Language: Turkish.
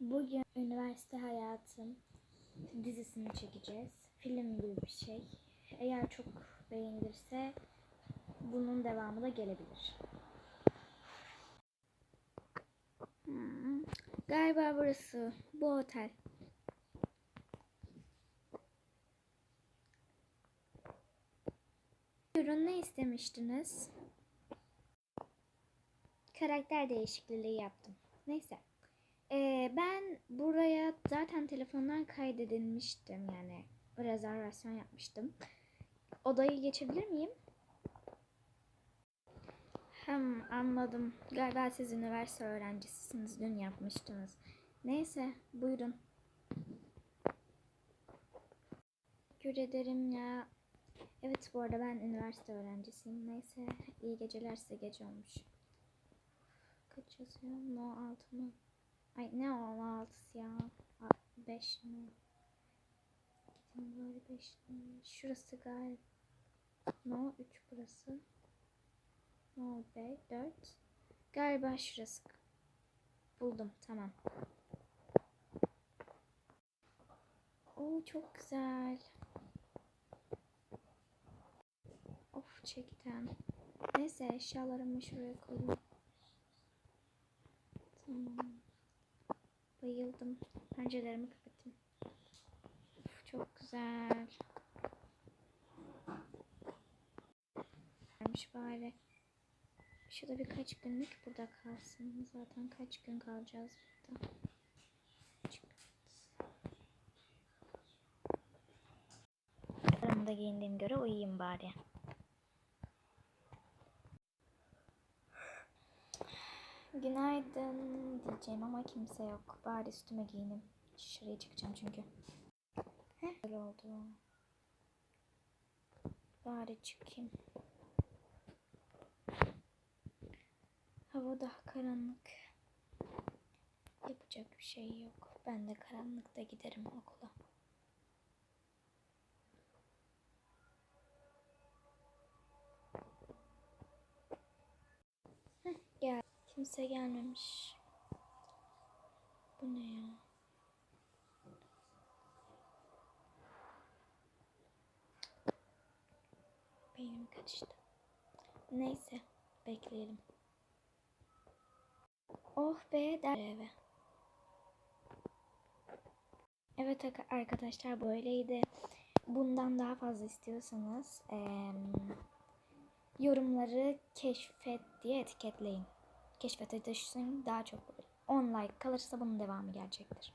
Bugün üniversite hayatım dizisini çekeceğiz. Film gibi bir şey. Eğer çok beğenilirse bunun devamı da gelebilir. Hmm, Galiba burası. Bu otel. Buyurun ne istemiştiniz? Karakter değişikliği yaptım. Neyse. Ee, ben buraya zaten telefondan kaydedilmiştim yani rezervasyon yapmıştım. Odayı geçebilir miyim? Hem anladım. Galiba siz üniversite öğrencisisiniz. Dün yapmıştınız. Neyse buyurun. Teşekkür ederim ya. Evet bu arada ben üniversite öğrencisiyim. Neyse iyi geceler size gece olmuş. Kaç yazıyor? No 6 mı? Ay ne o 6'sı ya? 5 mi? Böyle 5 mi? Şurası galiba. No 3 burası. No 5 4. Galiba şurası. Buldum tamam. Oo çok güzel. Of çektim. Neyse eşyalarımı şuraya koyayım. Tamam. Bayıldım. Pencerelerimi kapatayım. Of, çok güzel. Varmış bari. Şurada birkaç günlük burada kalsın. Zaten kaç gün kalacağız burada. Aramda giyindiğim göre uyuyayım bari. Günaydın diyeceğim ama kimse yok. Bari üstüme giyinim. Dışarıya çıkacağım çünkü. Heh, öyle oldu. Bari çıkayım. Hava daha karanlık. Yapacak bir şey yok. Ben de karanlıkta giderim okula. Heh, gel. Kimse gelmemiş. Bu ne ya? Beynim kaçtı. Neyse, bekleyelim. Oh be der eve. Evet arkadaşlar böyleydi. Bundan daha fazla istiyorsanız eee, yorumları keşfet diye etiketleyin. Keşfete düşsün daha çok olur. 10 like kalırsa bunun devamı gelecektir.